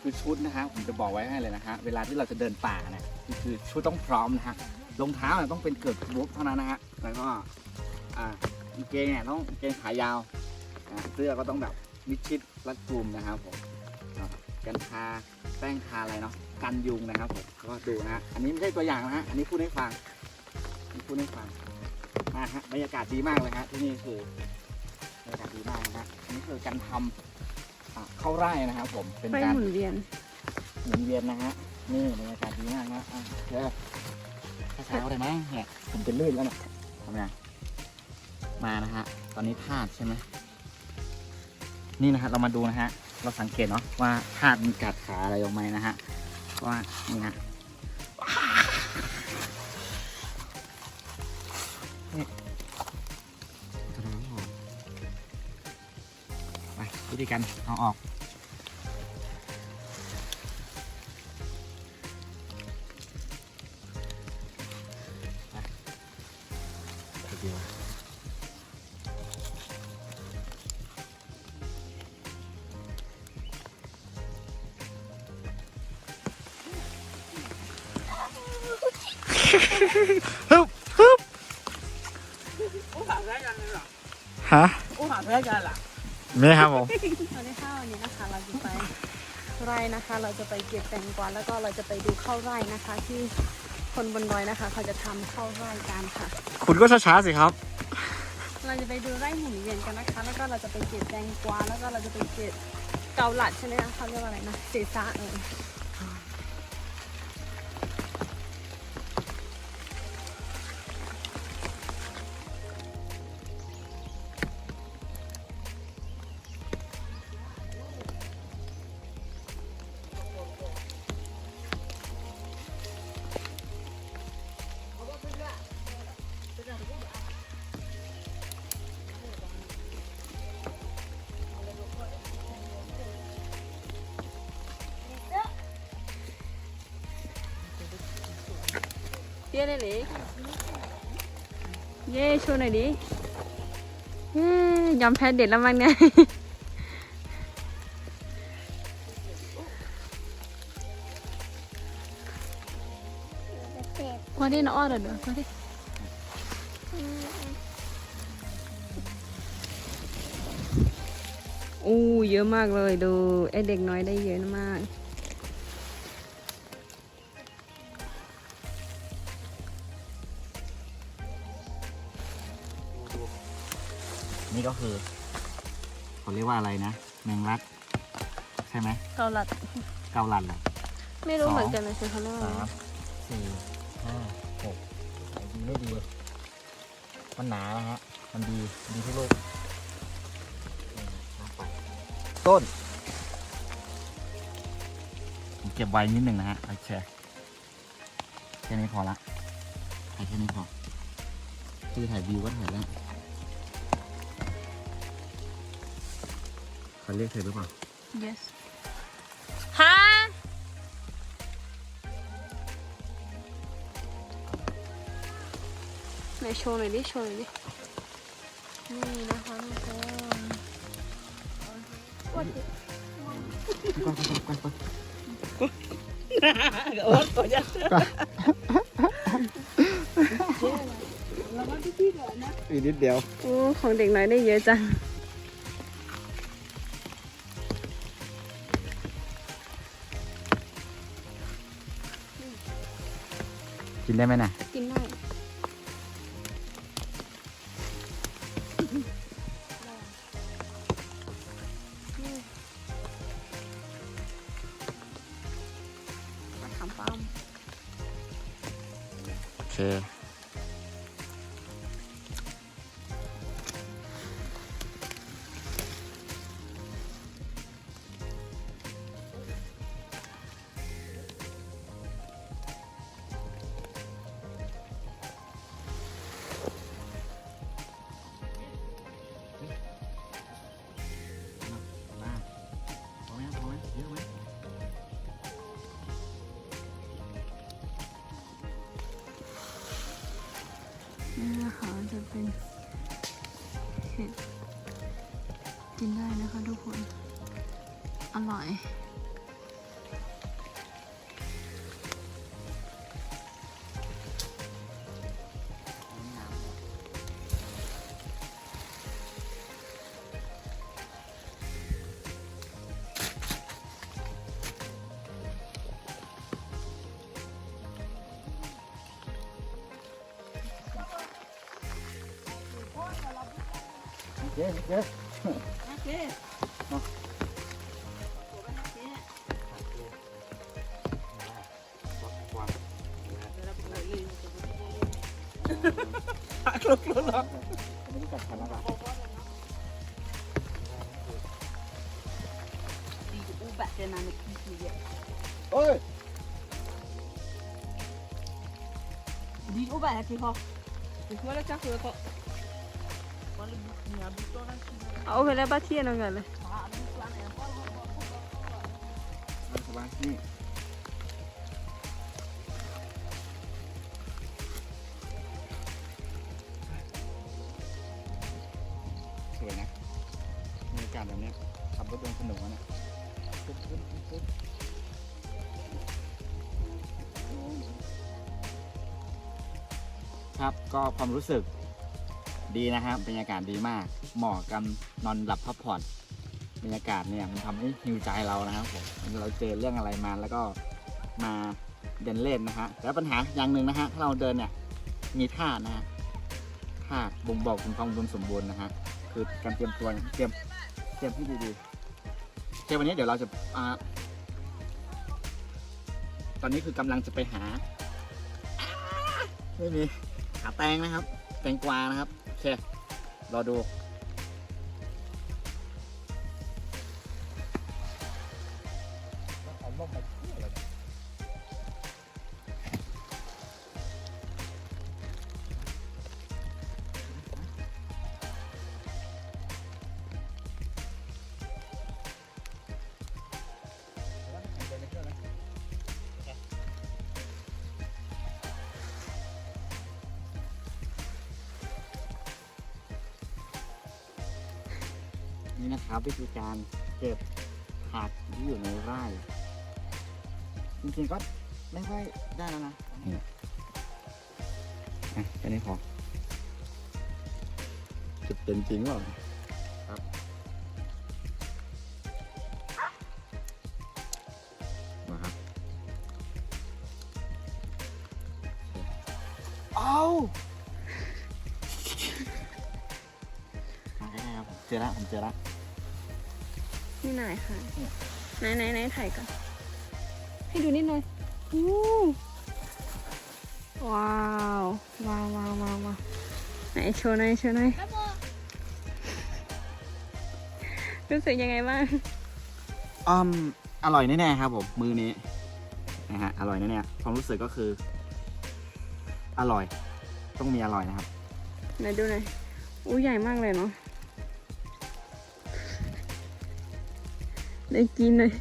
คือชุดนะฮะผมจะบอกไว้ให้เลยนะฮะเวลาที่เราจะเดินป่าเนี่ยคือคือชุดต้องพร้อมนะฮะรองเท้าเนี่ยต้องเป็นเกิดบุ๊เท่านั้นนะฮะแล้วก็อ่ากางเกงเนี่ยต้องกางเกงขายาวเสื้อก็ต้องแบบมิดชิดรัดกุมนะครับผมกันทาแป้งทาอะไรเนาะกันยุงนะครับผมก็ดูนะฮะอันนี้ไม่ใช่ตัวอย่างนะฮะอันนี้พูดให้ฟังนี่พูดให้ฟังนะฮะบรรยากาศดีมากเลยฮะที่นี่คือบรรยากาศดีมากนะฮะอันนี้คือการทำอ่า เข้าไร่นะครับผมเป็นไฟการหมุนเวียน หมุนเวียนนะฮะนี่บรรยากาศดีมากนะอะเดี๋ยวช้าๆเลยมั้งเนี่ยผมจะลื่นแล้วเนี่ยทำไงมานะฮะตอนนี้ธาตุใช่ไหมนี่นะฮะเรามาดูนะฮะเราสังเกตเนาะว่าธาตุมีกัดขาอะไรลงไหมนะฮะว่านี่ฮะ วิธีการเอาออก เดียวฮึบฮึบ อู้หาแพ้กันเลยเหรอ ฮะ อู้หาแพ้กั นเหรอไม่ครับผมสวัสดีค่ะวันนี้นะคะเราจะไปไร่นะคะ เราจะไปเก็บแตงกวาแล้วก็เราจะไปดูข้าวไร่นะคะ ที่คนบนดอยนะคะ เขาจะทำข้าวไร่กันค่ะ คุณก็ช้าๆสิครับ เราจะไปดูไร่หมุนเวียนกันนะคะ แล้วก็เราจะไปเก็บแตงกวาแล้วก็เราจะไปเก็บเกาหลัดใช่ไหมคะเขาเรียกว่าอะไรนะเศษซะเออ ตี้ยเลยเลยเย่โชว์หน่อยดิเย่ยอมแพ้เด็ดแล้วมั้งเนี่ยว่าได้นะอ้อเดี๋ยวว่าได้อู้เยอะมากเลยดูไอเด็กน้อยได้เยอะมาก นี่ก็คือเขาเรียกว่าอะไรนะแมงลัดใช่ไหมเกาหลัด เกาลัดเหรอไม่รู้เหมือนกันเลยสิเขาเรียกว่าสาอะไรมสี่ห้าหกดีไม่ดีมันหนานะฮะ มันดีดีที่ลูกนี่เอาไปต้น ผมเก็บไว้นิดหนึ่งนะฮะโอเคแค่นี้พอละถ่ายแค่นี้พอคือถ่ายวิวก็ถ่ายแล้ว เขาเรียกเธอหรือเปล่า yes ฮะไหนโชว์หน่อยดิ โชว์หน่อยดิ นี่นะคะทุกคนโอ้ตัวยัดเรามาที่ที่ก่อนนะอีกนิดเดียว โอ้ของเด็กน้อยได้เยอะจัง กินได้ไหมน่ะ กินได้มาทำป้อมโอเค นี่นะคะจะเป็นเห็ดกินได้นะคะทุกคน อร่อย เจ๊เจ๊โอเคลุกลุกลุกไม่รู้จักคันแล้วล่ะดีอูแบบเจนาในที่ที่เยอะเอ้ยดีอูแบบที่เขาถึงว่าแล้วจ้าคือเเอาไปแล้วบ้าเทียนเอากันเลยนั่นก็สบายนี่สวยนะบรรยากาศแบบนี้ขับรถยนต์สนุกอะนะปึ๊บปึ๊บปุ๊บครับก็ความรู้สึก ดีนะครับบรรยากาศดีมาก เหมาะกับนอนหลับพักผ่อนบรรยากาศเนี่ยมันทำให้ฮิวใจเรานะครับผมเราเจอเรื่องอะไรมาแล้วก็มาเดินเล่นนะฮะแล้วปัญหาอย่างหนึ่งนะฮะถ้าเราเดินเนี่ยมีท่านะฮะท่าบ่งบอกถึงความสมบูรณ์นะฮะคือการเตรียมตัวเตรียมเตรียมที่ดีๆโอเควันนี้เดี๋ยวเราจะอ่าตอนนี้คือกำลังจะไปหา ไม่มีหาแตงนะครับ แตงกวานะครับ เค รอดูเอาลมไป นี่นะครับ วิธีการเก็บผักที่อยู่ในไร่ จริงๆก็ไม่ค่อยได้แล้วนะนี่อะแค่นี้พอจะเป็นจริงเปล่าครับมาครับ เอามาใกล้ๆครับผมเจอแล้วผมเจอแล้ว นี่ไหนค่ะไหนไหนไหนถ่ายก่อนให้ดูนิดหน่อยอู้ว้าวว้าวว้าวว้าวว้าวไหนโชว์หน่อยโชว์หน่อยรู้สึกยังไงบ้างอืมอร่อยแน่ๆครับผมมือนี้นะฮะอร่อยแน่ๆความรู้สึกก็คือ อร่อย ต้องมีอร่อยนะครับไหนดูหน่อยอู้ใหญ่มากเลยเนาะ ได้กินเลย